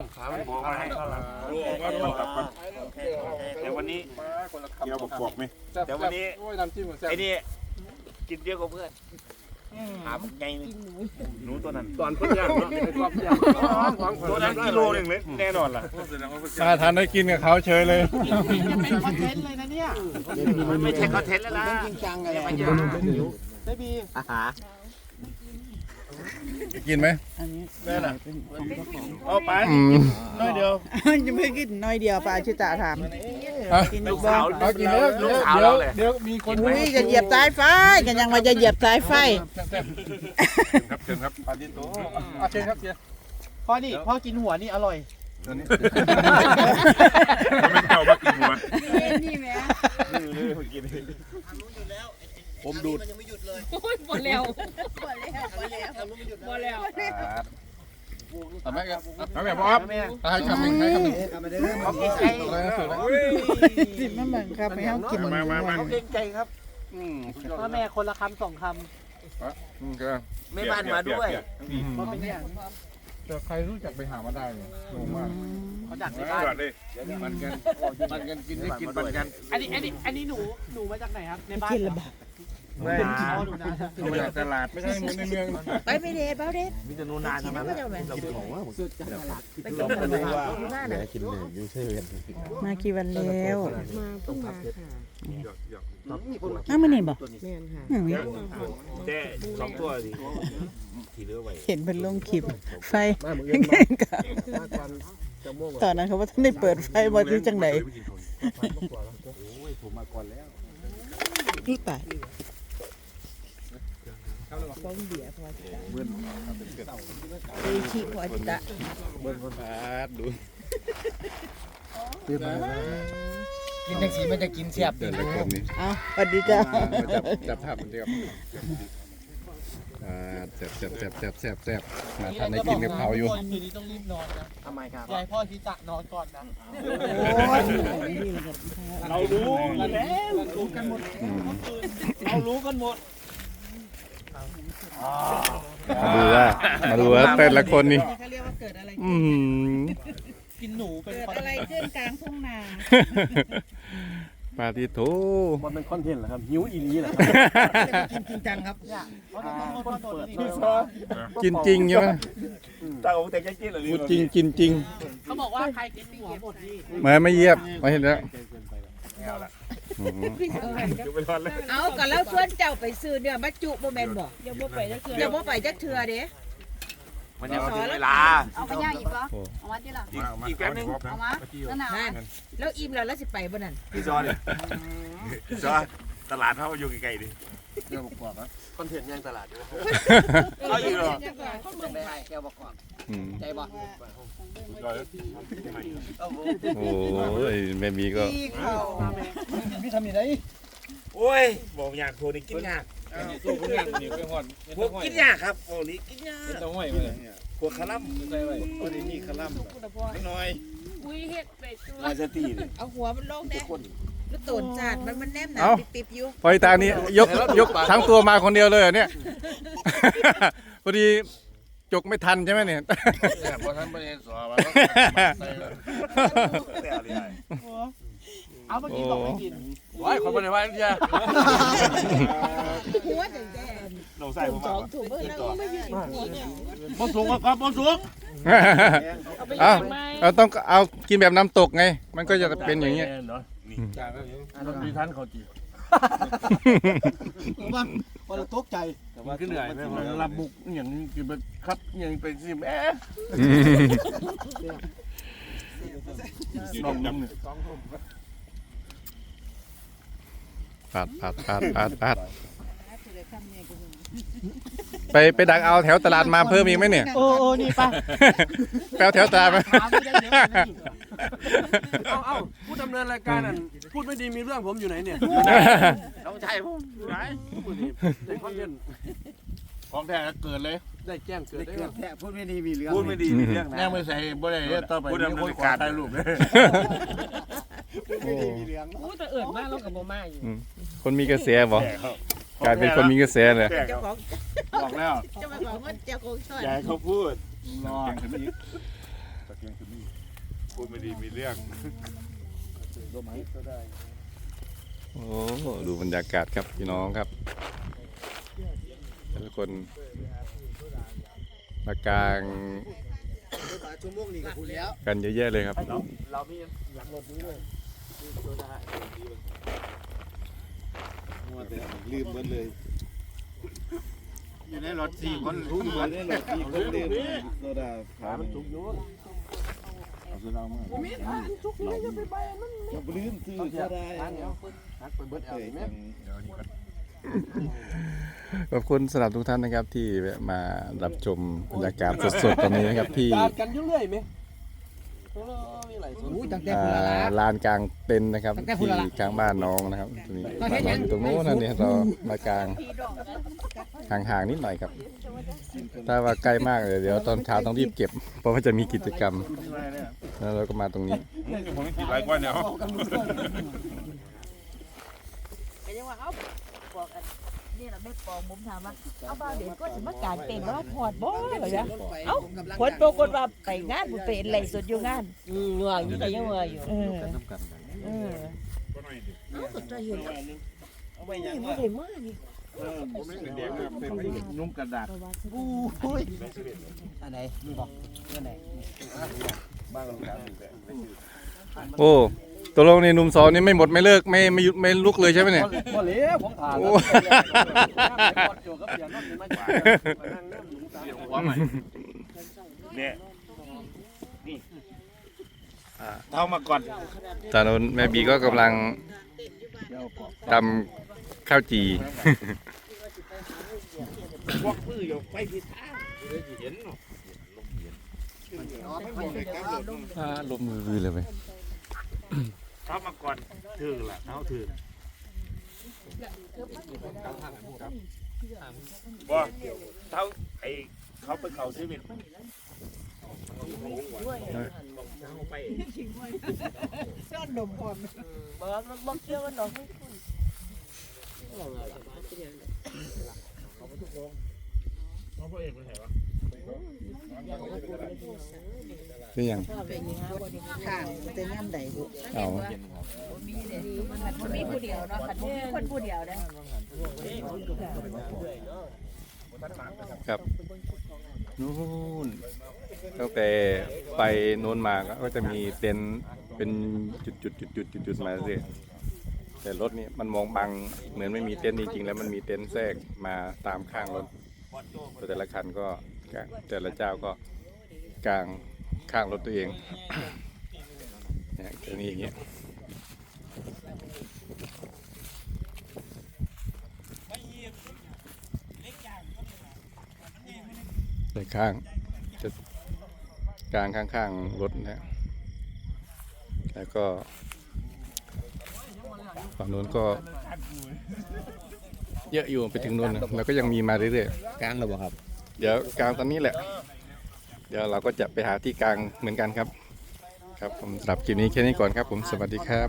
บอกมาให้ข้าวหลังแต่วันนี้เกี่ยวบวกๆไหมแต่วันนี้โอ้ยน้ำจิ้มแซ่บไอ้นี่กินเยอะกว่าเพื่อนถามไงหนูตัวนั้นตอนเพิ่นย่างเนาะเป็นความย่างของตัวนั้นกิโลหนึ่งเลยแน่นอนล่ะถ้าทันได้กินกับเขาเฉยเลยเป็นคอนเทนต์เลยนะเนี่ยมันไม่ใช่คอนเทนต์แล้วล่ะจริงจังเลยมันยาได้บีกินไหมแม่น่ะเอาไปอืมน้อยเดียวยังไม่กินน้อยเดียวปลาชิตาถาม อะกินลูอีกกบ้าสางวเอากินแล้วลูเดี๋กยวสาวเดี๋ยเราวเลยเดี๋ยวมีคนอุ้ยจะเหยียบสายไฟกันยังว่าจะเหยียบสายไฟครับเชิญครับปาดิโตอะเชิญครับเชิญพ่อนี่พ่อกินหัวนี่อร่อย ตัวนี้ไม่เก่ามากินหัวนี่แหม่ผมดูด หมดแล้วหมด แล้วทำไมครับทำไมพ่อครับให้คำหนึ่งให้คำหนึ่งเขาเก่งใจอะไรนะสุดนะสิมันเหมือนครับให้เขากินมามามาเขาเก่งใจครับอืมพ่อแม่คนละคำสองคอืมก็ไม่บ้านมาด้วยำเพราะเป็นอย่างแต่ใครรู้จักไปหามาได้เนี่ยงงมากเขาดักในยบ้านอดเลยมันกันมันกันกินให้กินมันกัน อันนี้อันนี้อันนี้หนูหนูมาจากไหนครับในบ้านกินละบาท ไม่อ๋อหนูนะมาจากตลาดไม่ใช่ในเมืองไปไม่เด็ดเบ้าเด็ดมีแต่นูนานทั้งนั้นไม่เจ้าแม่เรากินของว่าไปกินหมูกระทะดูหน้าน่ะมากี่วันแล้วมาเพิ่งมาค่ะอ้าวมันนี่บอกแม่นค่ะแต่สองตัวดิที่เหลือไว้เห็นเป็นลงคลิปไฟตอนนั้นเขาว่าท่านได้เปิดไฟบอที่จังไหนนี่ตาย บ้องเบียร์พอจิตะเอชิพอจิตะเบิ้ลคนพาดดูกินจังสีมันจะกินเสียบเดินละคนนี้เอาสวัสดีจ้ามาจับจับภาพมันเดียวอ่าแซ่บแซ่บแซ่บแซ่บแซ่บแซ่บมาทันได้กินกับเขาอยู่คืนนี้ต้องรีบนอนนะทำไมครับยายพ่อที่จะนอนก่อนนะเรารู้กันแล้วเรารู้กันหมดอืมเรารู้กันหมด มาดูว่ามาดูว่าแต่ละคนนี่เขาเรียกว่าเกิดอะไรอืมกินหนูเป็นเกิดคนอะไรขึ้นกลางทุ่งนาปาติโถมันเป็นคอนเทนต์เหรอครับหิวอีหลีเหรอกินจริงจังครับเนี่ยเขาจะต้องคนโดนนี่กินจริงใช่ไหมตาของแต่จริงหรือพูดจริงกินจริงเขาบอกว่าใครกินหัวหมดนี่มาไม่เยียบมาเห็นแล้ว อืมอยู่ไปทอนเลยเอาก็แล้วชวนเจ้าไปซื้อเนื้อมาจุบ่แม่นบ่ยังบ่ไปจักเทื่ออย่าบ่ไปจักเทื่อเด้มันยังถึงเวลาเอาไปย่างอีกปะเอามาที่หลังอีกอีกแป๊บนึงเอามานั่นน่ะนั่นแล้วอิ่มแล้วแล้วสิไปบ่นั่นพี่ซอเนี่ยพี่ซอตลาดเขาอยู่ไกลๆดิ คอนเทนต์ย่างตลาดอยู่เขาอยู่หรออืมใจบ่โอ้ยแม่มีก็พี่ทำยังไงโอ้ยบอกอยากโทรนี่กินยากสู้คนงานนี่ไปหอดพวกกินยากครับโอ้นี่กินยากต้องห้อยมาเลยพวกคาลัมใส่ไว้คนนี้มีคลัมน้อยอุ้ยเฮ็ดเป็ดตัวมาสตีเลยเอาหัวมันลงเด้แล้วโตนจาดมันมันแนมหนาปิบๆอยู่พออีตานี้ยกยกทั้งตัวมาคนเดียวเลยเหรอเนี่ย พอดีจกไม่ทันใช่ไหมเนี่ยแต่พอท่านประเด็นสอบแต่อะไรเอาเมื่อกี้บอกไม่กินไว้คนมาในบ้านเชียหัวแดงน้องใส่ผมๆสมาองถุงเบิ่งแล้วไม่ยืนหัวเนี่ยบนสูงครับบนสูงเอาเราต้องเอากินแบบน้ำตกไง มันก็จะเป็นอย่างเงี้ย รถดีท่านเขาจีว่าพอเราตกใจแต่ว่าขึ้นเหนื่อยไหมมันรับบุกอย่างนี้กินไปครับอย่างไปสิแม่ลองน้ำหนึ่งปัดปัดปัดปัดปัด ไปไปดักเอาแถวตลาดมาเพิ่มอีกไหมเนี่ย โอ้โอ้นี่ป่ะแปลวแถวตลาดมาถามไม่ได้เยอะเลยนี่ เอาเอาผู้ดำเนินรายการนั่นพูดไม่ดีมีเรื่องผมอยู่ไหนเนี่ยน้องชายผมอยู่ไหนพูดดีได้คอนเทนต์ของแท้เกิดเลยได้แจ้งเกิดได้เงินพูดไม่ดีมีเรื่องนะแน่ไม่ใส่บ่ได้เด้อต่อไปมีคนขอถ่ายรูปเลยโอ้อู้แต่เอิดมากแล้วกับบ่มาอยู่ คนมีกระแสบอก กลายเป็นคนมีกระแสเลยเจ้าของบอกแล้วเจ้าไปบอกว่าเจ้าของช่วยยายเขาพูดรอพูดไม่ดีมีเรื่องโอ้ดูบรรยากาศครับพี่น้องครับแต่ละคนมากลางชั่วโมงนี้กับคุณแล้วกันเยอะแยะเลยครับเรามีหลังรถนี้เลย ลืมหมดเลย อยู่ในรถสี่คนรู้หมดขามันจุกอยู่มีทางจุกนี่จะไปใบมันจะลืมซื้อก็ได้หักไปเบิดเอาแม่ขอบคุณสำหรับทุกท่านนะครับที่แวะมารับชมบรรยากาศสดๆตรงนี้นะครับที่กาดกันอยู่เรื่อยไหมโอ้มีหลายส่วนอุ้ยตั้งแต่อ่คุณละละาลานกลางเต็นท์นะครับตั้งแต่พูดที่แล้วล่ะกลางบ้านน้องนะครับตรงนี้บ้านน้องอยู่ตรงโน้นนะเนี่ยเรามากลางห่างๆนิดหน่อยครับ ถ้าว่าใกล้มากเลยเดี๋ยวตอนเช้าต้องรีบเก็บ เพราะว่าจะมีกิจกรรม แล้วเราก็มาตรงนี้ ผมไม่ติดไรกว่าเนี่ย ก็ยังว่าเอาบอกอั นนี่เราไม่ปองผมถามว่าเอาบ้าเดี๋ยวก็จะมาการเต็มแล้วพอดบ่เลยนะเอ้าผลปรากฏว่าไปงานผู้เป็นไรสุดอยู่งานอืมเหงื่ออยู่แต่ยังเหงื่ออยู่เออเออเอ้าก็จะเห็นนี่บ่ได้มานี่นุ่มกระดาษอันไหนนี่บอกอันไหนโอ้ ตกลงในหนุ่มสองนี่ไม่หมดไม่เลิกไม่ไม่หยุดไม่ลุกเลยใช่ไหมเนี่ย บ่เหลวผมถ่านโอ้แล้วโจกับเสียนนท์มาจากนั่งนั่งหนุนตาหัวใหม่เนี่ยนี่เท่ามาก่อนตอนนั้นแม่บีก็กำลังทำข้าวจีพวกมืออยู่ไฟผิดทางลมมือเลยไหม เท่ามาก่อนถือละเท่าถือบ่เท่าไอ้เขาไปเขาซีวิตซ้อนดมก่อนบ่มันบ่เกี่ยวกันดอกนี่ยังข้างแต่ย่ำใดลูกเอามีผู้เดียวเนาะคันมีคนผู้เดียวเด้อครับนู่นตั้งแต่ไปโน้นมาก็จะมีเต็นท์เป็นจุดจุดจุดจุดจุดจุดๆมาเรื่อยแต่รถนี่มันมองบังเหมือนไม่มีเต็นท์จริงๆแล้วมันมีเต็นท์แทรกมาตามข้างรถแต่ละคันก็ กางแต่ละเจ้าก็กลางข้างรถตัวเองเนี่ยจะมีอย่างเงี้ยใส่ข้างจะกลางข้างๆรถนะแล้วก็ฝั่งนู้นก็เยอะอยู่ไปถึงนู้นนะแล้วก็ยังมีมาเรื่อยๆกลางเลยบ่ครับ เดี๋ยวกลางตอนนี้แหละ เดี๋ยวเราก็จะไปหาที่กลางเหมือนกันครับ ครับผมสำหรับคลิปนี้แค่นี้ก่อนครับผมสวัสดีครับ